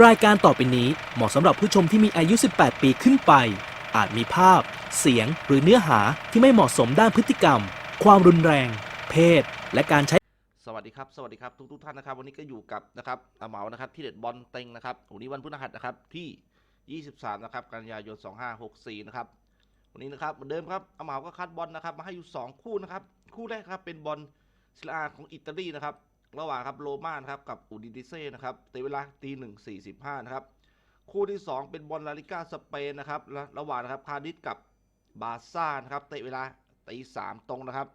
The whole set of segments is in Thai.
รายการต่อไปนี้เหมาะสำหรับผู้ชมที่มีอายุ 18 ปีขึ้นไป อาจมีภาพ เสียง หรือเนื้อหาที่ไม่เหมาะสมด้านพฤติกรรม ความรุนแรง เพศ และการใช้ สวัสดีครับ สวัสดีครับทุกทุกๆท่านนะครับ วันนี้ก็อยู่กับนะครับอาเหมานะครับที่เด็ดบอลเต็งนะครับวันนี้วันพฤหัสนะครับที่ 23 นะครับกันยายน 2564 นะครับ วันนี้นะครับเหมือนเดิมครับอาเหมาก็คัดบอลนะครับมาให้อยู่ 2 คู่นะครับ คู่แรกครับเป็นบอลซิลอาของอิตาลีนะครับ ระหว่างครับโรม่านะครับกับอูดิดิเซ่นะครับตะเวลาตีหนึ่งสี่สิบห้านะครับคู่ที่ 2 เป็นบอลลาลิก้าสเปนนะครับระหว่างนะครับคาร์ดิสกับบาซ่านะครับเตะเวลาตีสามตรงนะครับ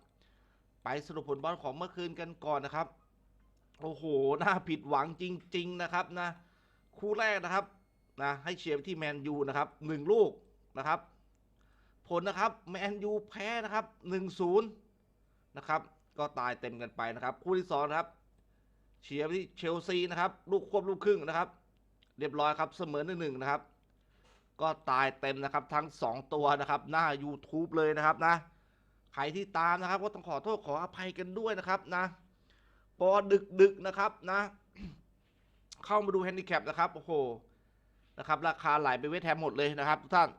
ไปสรุปผลบอลของเมื่อคืนกันก่อนนะครับ โอ้โหน่าผิดหวังจริง ๆนะครับนะคู่แรกนะครับนะให้เชียร์ที่แมนยูนะครับหนึ่งลูกนะครับ ผลนะครับแมนยูแพ้นะครับหนึ่งศูนย์นะครับ ก็ตายเต็มกันไปนะครับ คู่ที่สองนะครับ เชียร์ไปที่เชลซีนะครับ ลูกควบลูกครึ่งนะครับ เรียบร้อยครับเสมอหนึ่งหนึ่งนะครับ ก็ตายเต็มนะครับทั้งสองตัวนะครับ หน้า YouTube เลยนะครับนะ ใครที่ตามนะครับ ก็ต้องขอโทษขออภัยกันด้วยนะครับนะ พอดึกดึกนะครับนะ เข้ามาดูแฮนดิแคปนะครับโอ้โหนะครับ ราคาไหลไปเวทแฮมหมดเลยนะครับทุกท่าน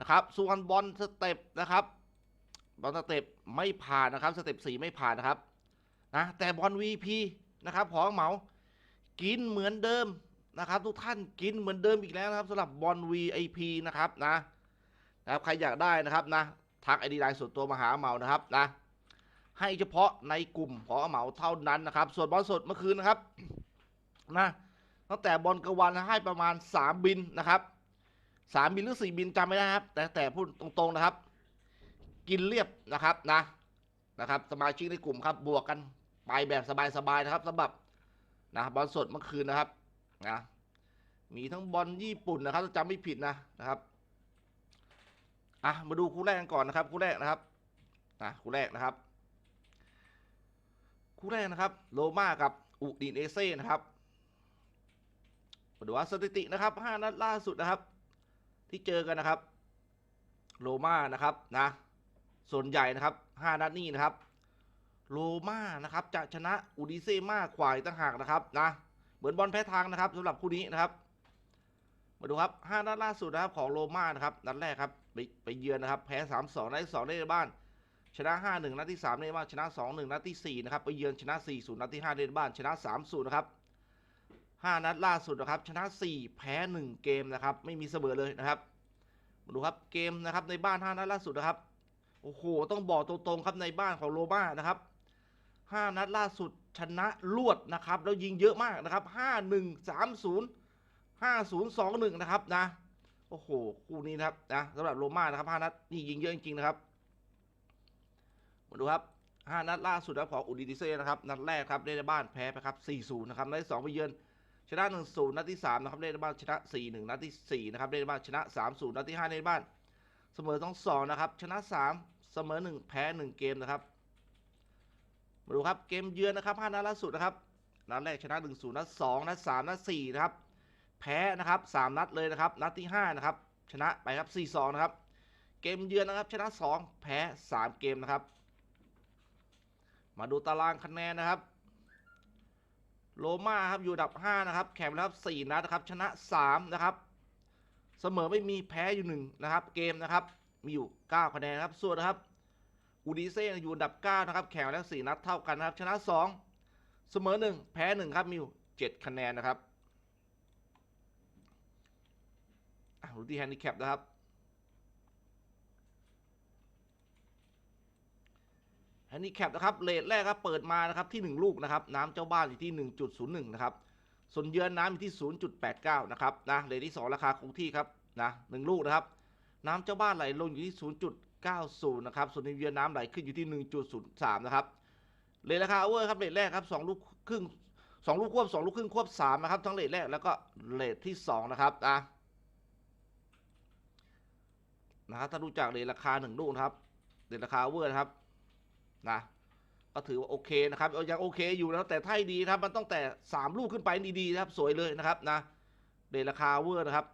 นะครับส่วนบอลสเต็ปนะครับบอลสเต็ปไม่ผ่านนะครับสเต็ปสี่ไม่ผ่านนะครับนะแต่บอล VP นะครับของเหมากินเหมือนเดิมนะครับ ทุกท่านกินเหมือนเดิมอีกแล้วนะครับสำหรับบอล VIP นะครับนะนะครับใครอยากได้นะครับนะทักไอดีไลน์ส่วนตัวมาหาเหมานะครับนะให้เฉพาะในกลุ่มของเหมาเท่านั้นนะครับ ส่วนบอลสดเมื่อคืนนะครับนะตั้งแต่บอลกลางวันให้ประมาณ 3 บินนะครับ3บินหรือ4บินจำไม่ได้ครับ แต่แต่พูดตรงๆนะครับ กินเรียบนะครับนะนะครับ สมาชิกในกลุ่มครับบวกกัน ไปแบบสบายๆนะครับสำหรับนะบอลสดเมื่อคืนนะครับนะมีทั้งบอลญี่ปุ่นนะครับจำไม่ผิดนะนะครับอะมาดูคู่แรกกันก่อนนะครับ คู่แรกนะครับนะคู่แรกนะครับ คู่แรกนะครับ โรม่ากับอุดินเอเซ่นะครับมาดูว่าสถิตินะครับห้านัดล่าสุดนะครับ ที่เจอกันนะครับ โรม่านะครับนะส่วนใหญ่นะครับห้านัดนี้นะครับ โรม่านะครับจะชนะอุดิเซ่มากกว่าอีกต่างหากนะครับนะเหมือนบอลแพ้ทางนะครับสำหรับคู่นี้นะครับ มาดูครับ5นัดล่าสุดนะครับของโรม่านะครับนัดแรกครับไปไปเยือนนะครับแพ้ 3 2นัดที่2ในบ้าน ชนะ 5 1นัดที่3ในบ้านชนะ 2 1นัดที่4นะครับไปเยือนชนะ 4 0นัดที่5ในบ้านชนะ3 0นะครับ5นัดล่าสุดนะครับชนะ 4 แพ้ 1 เกมนะครับไม่มีเสมอเลยนะครับมาดูครับเกมนะครับในบ้าน5นัดล่าสุดนะครับโอ้โห ต้องบอกตรงๆครับในบ้านของโรม่านะครับ 5 นัดล่าสุดชนะรวดนะครับ แล้วยิงเยอะมากนะครับ 5 1 3 0 5021 นะครับนะ โอ้โห คู่นี้นะครับนะสำหรับโรม่านะครับ 5 นัดนี่ยิงเยอะจริงๆนะครับ มาดูครับ 5 นัดล่าสุดนะครับของอุดิดิเซ่นะครับ นัดแรกครับเล่นในบ้านแพ้ไปครับ 4-0 นะครับ นัดที่2ไปเยือนชนะ 1-0 นัดที่ 3 นะครับเล่นในบ้านชนะ 4-1 นัดที่ 4 นะครับเล่นในบ้านชนะ 3-0 นัดที่5เล่นในบ้าน เสมอต้อง2นะครับ ชนะ 3 เสมอ 1 แพ้ 1 เกมนะครับ มาดูครับเกมเยือนนะครับ5นัดล่าสุดนะครับนัดแรกชนะ1-0นัด2นัด3นัด4นะครับแพ้นะครับสามนัดเลยนะครับนัดที่ห้านะครับชนะไปครับสี่สองนะครับเกมเยือนนะครับชนะสองแพ้สามเกมนะครับ มาดูตารางคะแนนนะครับโรม่าครับอยู่ดับห้านะครับ แข่งครับสี่นัดนะครับชนะสามนะครับ เสมอไม่มีแพ้อยู่หนึ่งนะครับ เกมนะครับ มีอยู่เก้าคะแนนครับ ส่วนนะครับ อูดิเซ่อยู่อันดับเก้านะครับ แข่งแล้วสี่นัดเท่ากันนะครับ ชนะสองเสมอหนึ่งแพ้หนึ่งครับมีอยู่เจ็ดคะแนนนะครับอะดูที่แฮนดิแคปนะครับ แฮนดิแคปนะครับ เลทแรกครับ เปิดมานะครับที่ 1 ลูกนะครับ น้ำเจ้าบ้านอยู่ที่ 1.01 นะครับ ส่วนเยือนน้ำอยู่ที่ 0.89 นะครับ นะ เลทที่ 2 ราคาคงที่ครับ นะ1ลูกนะครับ น้ำเจ้าบ้านไหลลงอยู่ที่ 90 นะครับ ส่วนเยือนน้ำไหลขึ้นอยู่ที่ 1.03 นะครับ เลทราคาโอเวอร์ครับ เลทแรกครับ2ลูกครึ่ง2ลูกควบ2ลูกครึ่งควบ3นะครับ ทั้งเลทแรกแล้วก็เลทที่ 2 นะครับนะนะครับ ถ้าดูจากเรทราคาหนึ่งลูกนะครับเรทราคาเวอร์นะครับ นะ ก็ถือว่าโอเคนะครับ ยังโอเคอยู่นะแต่ถ้าดีนะครับ มันต้องแต่สามลูกขึ้นไปนี่ดีนะครับ สวยเลยนะครับ นะเรทราคาเวอร์นะครับ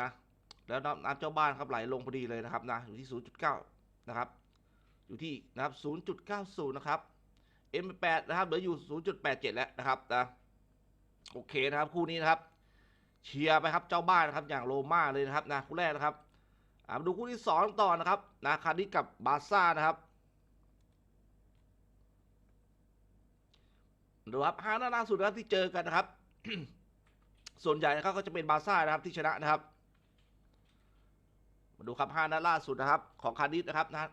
นะ แล้วน้ำเจ้าบ้านครับไหลลงพอดีเลยนะครับนะอยู่ที่ 0.9 นะครับ อยู่ที่นะครับ 0.90 นะครับ M8 นะครับเหลืออยู่ 0.87 แล้วนะครับนะโอเคนะครับคู่นี้นะครับ เชียร์ไปครับเจ้าบ้านนะครับอย่างโรม่าเลยนะครับนะคู่แรกนะครับมาดูคู่ที่สองต่อนะครับนะคาดิกับบาซ่านะครับดูครับห้านัดล่าสุดนะครับที่เจอกันนะครับ ส่วนใหญ่นะครับก็จะเป็นบาซ่านะครับที่ชนะนะครับ มาดูครับห้านัดล่าสุดนะครับ ของคาดิสนะครับนะ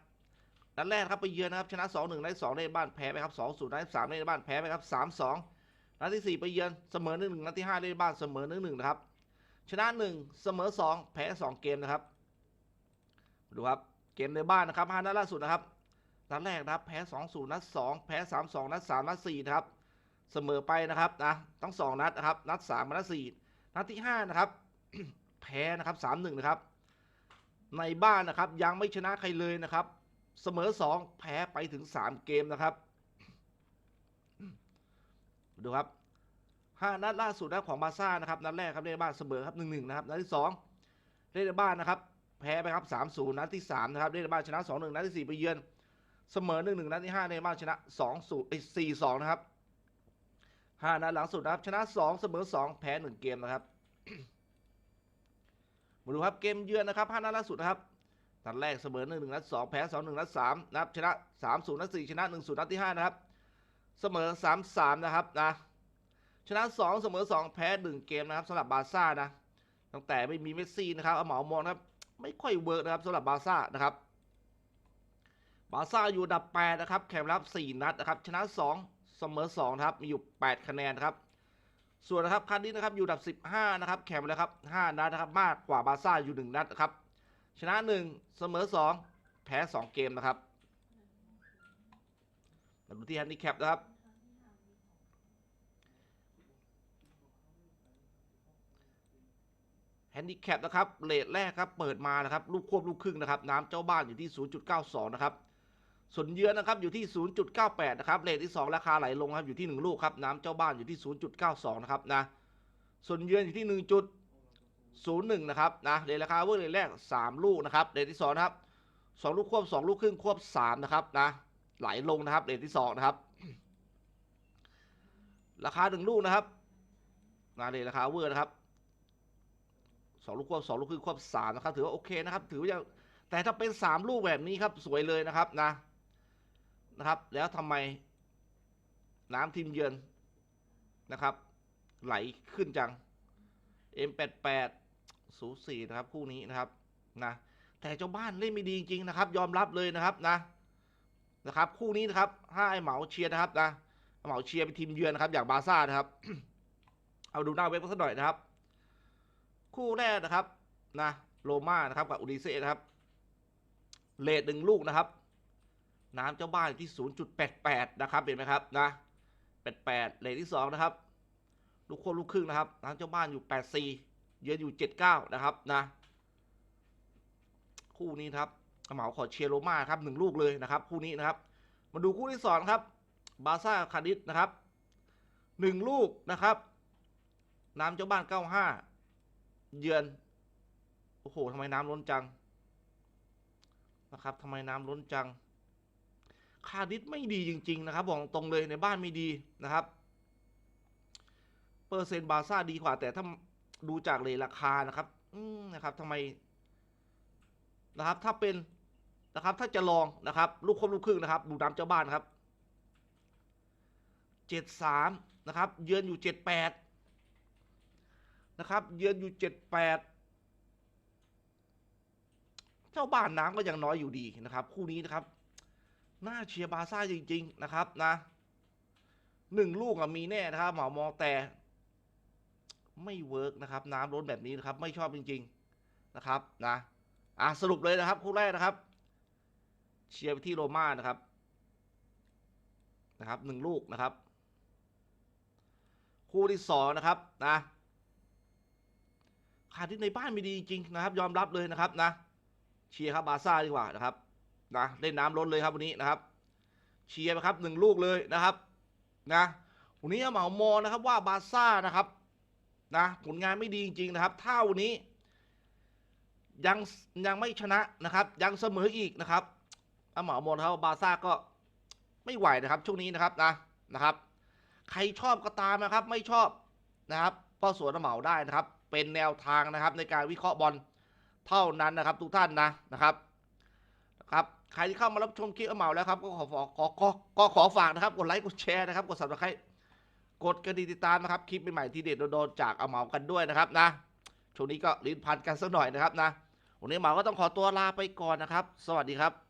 นัดแรกครับไปเยือนนะครับชนะสองหนึ่งนัดสองในบ้านแพ้ไปครับสองศูนย์นัดสามในบ้านแพ้ไปครับสามสองนัดที่สี่ไปเยือนเสมอหนึ่งหนึ่งนัดที่ห้าในบ้านเสมอหนึ่งหนึ่งนะครับชนะหนึ่งเสมอสองแพ้สองเกมนะครับมาดูครับเกมในบ้านนะครับห้านัดล่าสุดนะครับนัดแรกนะครับแพ้สองศูนย์นัดสองแพ้สามสองนัดสามนัดสี่นะครับเสมอไปนะครับนะทั้งสองนัดนะครับนัดสามกับนัดสี่นัดที่ห้านะครับแพ้นะครับสามหนึ่งนะครับ ในบ้านนะครับ ยังไม่ชนะใครเลยนะครับ เสมอสองแพ้ไปถึงสามเกมนะครับ ดูครับห้านัดล่าสุดนะของบาซ่านะครับนัดแรกครับในบ้านเสมอครับหนึ่งหนึ่งนะครับนัดที่สองเล่นในบ้านนะครับ แพ้ไปครับสามศูนย์นัดที่สามนะครับเล่นในบ้านชนะสองหนึ่งนัดที่สี่ไปเยือน เสมอหนึ่งหนึ่งนัดที่ห้าในบ้านชนะสองศูนย์สี่สองนะครับห้านัดหลังสุดนะครับ ชนะสองเสมอสองแพ้หนึ่งเกมนะครับ มาดูครับเกมเยือนนะครับห้านัดล่าสุดนะครับนัดแรกเสมอหนึ่งหนึ่งนัดสองแพ้สองหนึ่งนัดสามนะครับชนะสามศูนย์นัดสี่ชนะหนึ่งศูนย์นัดที่ห้านะครับเสมอสามสามนะครับนะชนะสองเสมอสองแพ้หนึ่งเกมนะครับสำหรับบาร์ซ่านะตั้งแต่ไม่มีเมสซี่นะครับเอาเหมามองนะครับไม่ค่อยเวิร์กนะครับสำหรับบาร์ซ่านะครับบาร์ซ่าอยู่ดับแปดนะครับแข่งรับสี่นัดนะครับชนะสองเสมอสองครับมีอยู่แปดคะแนนครับ ส่วนนะครับคันนี้นะครับอยู่อันดับ 15 นะครับแข่งไปแล้วครับ 5 นัดนะครับมากกว่าบาร์ซ่าอยู่ 1 นัดนะครับ ชนะ 1 เสมอ 2 แพ้ 2 เกมนะครับมาดูที่แฮนดิแคปนะครับ แฮนดิแคปนะครับเลทแรกครับ เปิดมานะครับ ลูกควบลูกครึ่งนะครับ น้ำเจ้าบ้านอยู่ที่ 0.92 นะครับ ส่วนเยือนนะครับอยู่ที่ 0.98 นะครับเลทที่ 2 ราคาไหลลงครับอยู่ที่ 1 ลูกครับน้ำเจ้าบ้านอยู่ที่ 0.92 นะครับนะส่วนเยือนอยู่ที่ 1.01 นะครับนะเลทราคาเวอร์เลทแรก 3 ลูกนะครับเลทที่2นะครับ 2 ลูกควบ 2 ลูกครึ่งควบ 3 นะครับนะไหลลงนะครับเลทที่ 2 นะครับ ราคา 1 ลูกนะครับนะเลทราคาเวอร์นะครับ 2 ลูกควบ 2 ลูกครึ่งควบ 3 นะครับ ถือว่าโอเคนะครับ ถือว่ายังแต่ถ้าเป็น 3 ลูกแบบนี้ครับสวยเลยนะครับนะ นะครับ แล้วทำไมน้ำทีมเยือนนะครับ ไหลขึ้นจัง M88 สูสีนะครับ คู่นี้นะครับนะแต่เจ้าบ้านเล่นไม่ดีจริงๆนะครับ ยอมรับเลยนะครับนะนะครับ คู่นี้นะครับห้าไอเหมาเชียร์นะครับนะเหมาเชียร์เป็นทีมเยือนนะครับ อย่างบาซ่านะครับ เอาดูหน้าเว็บกันสักหน่อยนะครับ คู่แรกนะครับนะโรม่านะครับกับอูดิเซ่นะครับเลทหนึ่งลูกนะครับ น้ำเจ้าบ้านอยู่ที่ 0.88 นะครับเห็นไหมครับนะ88เลทที่2นะครับลูกโคตรลูกครึ่งนะครับน้ำเจ้าบ้านอยู่ 84 เยือนอยู่ 79 นะครับนะคู่นี้ครับเหมาขอเชียร์โรม่าครับหนึ่งลูกเลยนะครับ คู่นี้นะครับ มาดูคู่ที่สองครับ บาซ่าคาดิสนะครับหนึ่งลูกนะครับ น้ำเจ้าบ้าน 95 เยือนโอ้โหทำไมน้ำล้นจังนะครับทำไมน้ำล้นจัง คาดิสไม่ดีจริง ๆ นะครับ บอกตรงเลยในบ้านไม่ดีนะครับ เปอร์เซ็นต์บาร์ซ่าดีกว่า แต่ถ้าดูจากเลยราคานะครับอืนะครับทำไมนะครับ ถ้าเป็นนะครับ ถ้าจะลองนะครับลูกคมลูกครึ่งนะครับ ดูน้ำเจ้าบ้านครับเจ็ดสามนะครับ เยือนอยู่เจ็ดแปดนะครับ เยือนอยู่เจ็ดแปดเจ้าบ้านน้ำก็ยังน้อยอยู่ดีนะครับ คู่นี้นะครับ น่าเชียร์บาซ่าจริง ๆ นะครับนะหนึ่งลูกอะมีแน่นะครับหมอมองแต่ ไม่เวิร์กนะครับ น้ำล้นแบบนี้นะครับ ไม่ชอบจริง ๆนะครับ นะอะสรุปเลยนะครับ คู่แรกนะครับ เชียร์ไปที่โรม่านะครับ นะครับหนึ่งลูกนะครับ คู่ที่สองนะครับ นะขาดที่ในบ้านไม่ดีจริงๆนะครับ ยอมรับเลยนะครับ นะเชียร์ครับบาซ่าดีกว่านะครับ นะเล่นน้ำล้นเลยครับวันนี้นะครับ เชียร์ไปครับหนึ่งลูกเลยนะครับนะวันนี้เหมามอนะครับว่าบาร์ซ่านะครับนะผลงานไม่ดีจริงๆนะครับ ถ้าวันนี้ ยังยังไม่ชนะนะครับ ยังเสมออีกนะครับเอาเหมามอนะครับบาร์ซ่าก็ไม่ไหวนะครับ ช่วงนี้นะครับนะนะครับ ใครชอบก็ตามนะครับ ไม่ชอบนะครับเป้าสวนเหมาได้นะครับ เป็นแนวทางนะครับ ในการวิเคราะห์บอลเท่านั้นนะครับ ทุกท่านนะนะครับนะครับ ใครที่เข้ามารับชมคลิปเหมาแล้วครับก็ขอขอขอขอก็ขอฝากนะครับ กดไลค์กดแชร์นะครับ กดสับสไครต์กดกระดิ่งติดตามนะครับ คลิปใหม่ๆที่เด็ดโดนๆจากเหมากันด้วยนะครับนะช่วงนี้ก็ลิ้นพันกันสักหน่อยนะครับนะวันนี้เหมาก็ต้องขอตัวลาไปก่อนนะครับ สวัสดีครับ